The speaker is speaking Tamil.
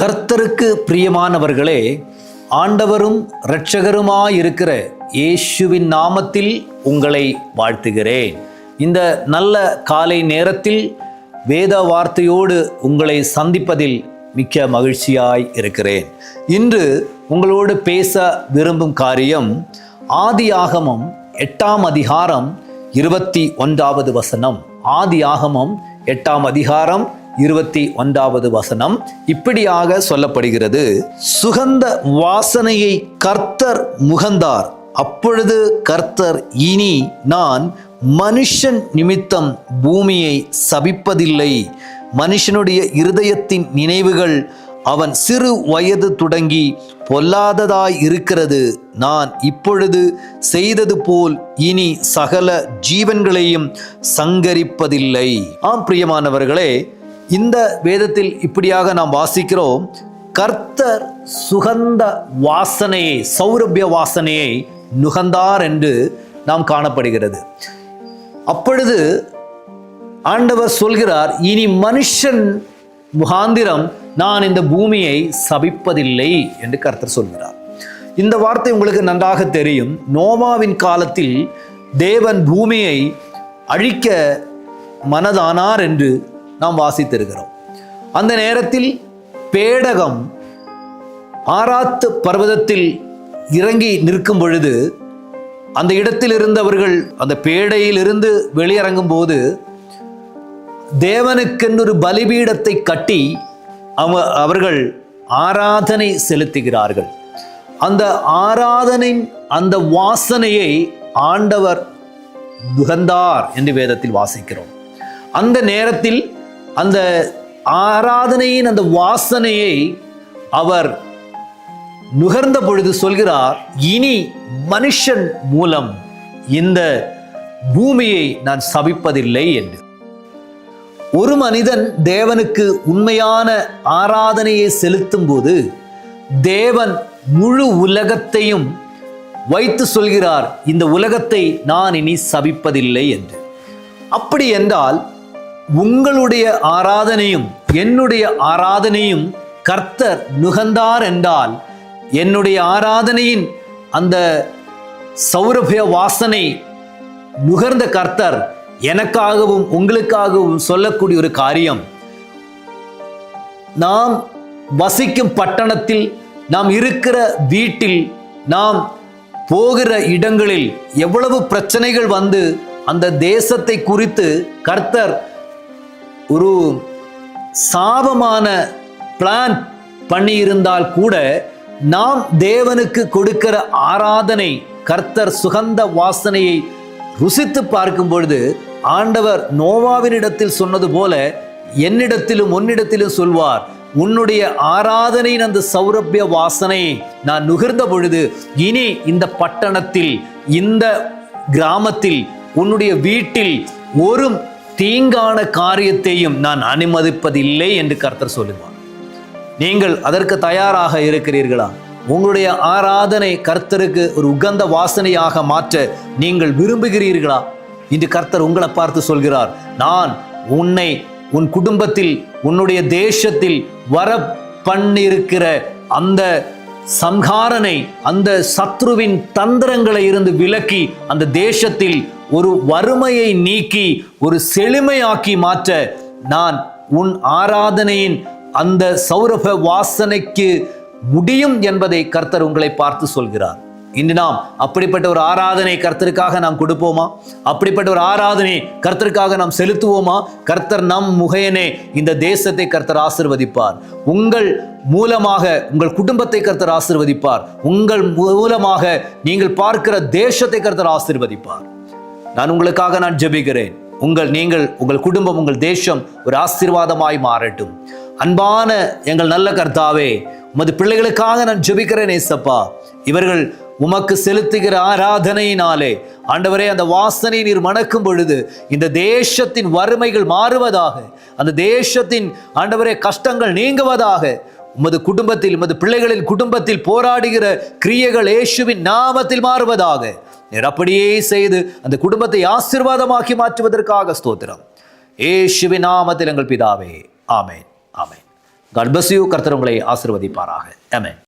கர்த்தருக்கு பிரியமானவர்களே ஆண்டவரும் இரட்சகருமாயிருக்கிற இயேசுவின் நாமத்தில் உங்களை வாழ்த்துகிறேன். இந்த நல்ல காலை நேரத்தில் வேத வார்த்தையோடு உங்களை சந்திப்பதில் மிக்க மகிழ்ச்சியாய் இருக்கிறேன். இன்று உங்களோடு பேச விரும்பும் காரியம் ஆதி ஆகமம் எட்டாம் அதிகாரம் இருபத்தி ஒன்றாவது வசனம். ஆதி ஆகமம் எட்டாம் அதிகாரம் இருபத்தி ஒன்றாவது வசனம் இப்படியாக சொல்லப்படுகிறது. சுகந்த வாசனையை கர்த்தர் முகந்தார். அப்பொழுது கர்த்தர் இனி நான் மனுஷன் நிமித்தம் பூமியை சபிப்பதில்லை. மனுஷனுடைய இருதயத்தின் நினைவுகள் அவன் சிறு வயது தொடங்கி பொல்லாததாய் இருக்கிறது. நான் இப்பொழுது செய்தது போல் இனி சகல ஜீவன்களையும் சங்கரிப்பதில்லை. ஆம் பிரியமானவர்களே இந்த வேதத்தில் இப்படியாக நாம் வாசிக்கிறோம் கர்த்தர் சுகந்த வாசனையை சௌரபிய வாசனையை நுகர்ந்தார் என்று நாம் காணப்படுகிறது. அப்பொழுது ஆண்டவர் சொல்கிறார் இனி மனுஷன் முகாந்திரம் நான் இந்த பூமியை சபிப்பதில்லை என்று கர்த்தர் சொல்கிறார். இந்த வார்த்தை உங்களுக்கு நன்றாக தெரியும். நோவாவின் காலத்தில் தேவன் பூமியை அழிக்க மனதானார் என்று நாம் வாசித்திருக்கிறோம். அந்த நேரத்தில் பேடகம் ஆராத்து பர்வதத்தில் இறங்கி நிற்கும் பொழுது அந்த இடத்தில் இருந்தவர்கள் அந்த பேடையிலிருந்து வெளியிறங்கும் போது தேவனுக்கென்று ஒரு பலிபீடத்தை கட்டி அவ அவர்கள் ஆராதனை செலுத்துகிறார்கள். அந்த ஆராதனையின் அந்த வாசனையை ஆண்டவர் நுகர்ந்தார் என்று வேதத்தில் வாசிக்கிறோம். அந்த நேரத்தில் அந்த ஆராதனையின் அந்த வாசனையை அவர் நுகர்ந்த பொழுது சொல்கிறார் இனி மனுஷன் மூலம் இந்த பூமியை நான் சபிப்பதில்லை என்று. ஒரு மனிதன் தேவனுக்கு உண்மையான ஆராதனையை செலுத்தும் போது தேவன் முழு உலகத்தையும் வைத்து சொல்கிறார் இந்த உலகத்தை நான் இனி சபிப்பதில்லை என்று. அப்படி என்றால் உங்களுடைய ஆராதனையும் என்னுடைய ஆராதனையும் கர்த்தர் நுகர்ந்தார் என்றால் என்னுடைய ஆராதனையின் அந்த சௌரபிய வாசனை நுகர்ந்த கர்த்தர் எனக்காகவும் உங்களுக்காகவும் சொல்லக்கூடிய ஒரு காரியம். நாம் வசிக்கும் பட்டணத்தில் நாம் இருக்கிற வீட்டில் நாம் போகிற இடங்களில் எவ்வளவு பிரச்சனைகள் வந்து அந்த தேசத்தை குறித்து கர்த்தர் ஒரு சாபமான பிளான் பண்ணியிருந்தால் கூட நாம் தேவனுக்கு கொடுக்கிற ஆராதனை கர்த்தர் சுகந்த வாசனையை ருசித்து பார்க்கும் பொழுது ஆண்டவர் நோவாவினிடத்தில் சொன்னது போல என்னிடத்திலும் உன்னிடத்திலும் சொல்வார் உன்னுடைய ஆராதனையின் அந்த சௌரபிய வாசனையை நான் நுகர்ந்த பொழுது இனி இந்த பட்டணத்தில் இந்த கிராமத்தில் உன்னுடைய வீட்டில் ஒரு தீங்கான காரியத்தையும் நான் அனுமதிப்பதில்லை என்று கர்த்தர் சொல்லுவார். நீங்கள் அதற்கு தயாராக இருக்கிறீர்களா? உங்களுடைய ஆராதனை கர்த்தருக்கு ஒரு உகந்த வாசனையாக மாற்ற நீங்கள் விரும்புகிறீர்களா? இன்று கர்த்தர் உங்களை பார்த்து சொல்கிறார் நான் உன்னை உன் குடும்பத்தில் உன்னுடைய தேசத்தில் வர பண்ணிருக்கிற அந்த சம்ஹாரனை அந்த சத்ருவின் தந்திரங்களை இருந்து விலக்கி அந்த தேசத்தில் ஒரு வறுமையை நீக்கி ஒரு செழுமையாக்கி மாற்ற நான் உன் ஆராதனையின் அந்த சௌரப வாசனைக்கு முடியும் என்பதை கர்த்தர் உங்களை பார்த்து சொல்கிறார். இன்று நாம் அப்படிப்பட்ட ஒரு ஆராதனை கர்த்தருக்காக நாம் கொடுப்போமா? அப்படிப்பட்ட ஒரு ஆராதனை கர்த்தருக்காக நாம் செலுத்துவோமா? கர்த்தர் நம் முகையனே இந்த தேசத்தை கர்த்தர் ஆசிர்வதிப்பார். உங்கள் மூலமாக உங்கள் குடும்பத்தை கர்த்தர் ஆசிர்வதிப்பார். உங்கள் மூலமாக நீங்கள் பார்க்கிற தேசத்தை கர்த்தர் ஆசிர்வதிப்பார். நான் உங்களுக்காக நான் ஜெபிக்கிறேன். உங்கள் நீங்கள் உங்கள் குடும்பம் உங்கள் தேசம் ஒரு ஆசீர்வாதமாய் மாறட்டும். அன்பான எங்கள் நல்ல கர்த்தாவே உமது பிள்ளைகளுக்காக நான் ஜெபிக்கிறேன் ஏசப்பா. இவர்கள் உமக்கு செலுத்துகிற ஆராதனையினாலே ஆண்டவரே அந்த வாசனை நீர் மணக்கும் பொழுது இந்த தேசத்தின் வறுமைகள் மாறுவதாக அந்த தேசத்தின் ஆண்டவரே கஷ்டங்கள் நீங்குவதாக உமது குடும்பத்தில் உமது பிள்ளைகளின் குடும்பத்தில் போராடுகிற கிரியைகள் இயேசுவின் நாமத்தில் மாறுவதாக. நீர் அப்படியே செய்து அந்த குடும்பத்தை ஆசிர்வாதமாக்கி மாற்றுவதற்காக ஸ்தோத்திரம். இயேசுவின் நாமத்தில் எங்கள் பிதாவே ஆமேன் ஆமேன். காட் கர்த்தர் உங்களை ஆசிர்வதிப்பாராக. ஆமேன்